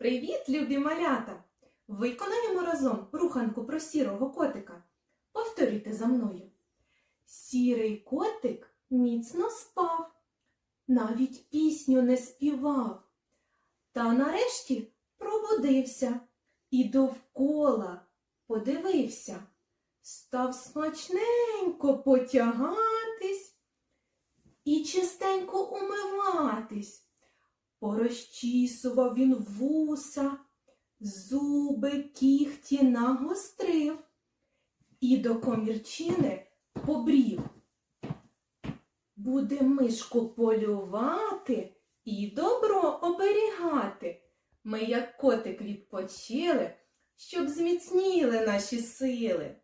Привіт, любі малята! Виконаємо разом руханку про сірого котика. Повторюйте за мною. Сірий котик міцно спав, навіть пісню не співав. Та нарешті пробудився і довкола подивився. Став смачненько потягатись і чистенько умиватись. Порозчісував він вуса, зуби кіхті нагострив і до комірчини побрів. Буде мишку полювати і добро оберігати. Ми, як котик, відпочили, щоб зміцніли наші сили.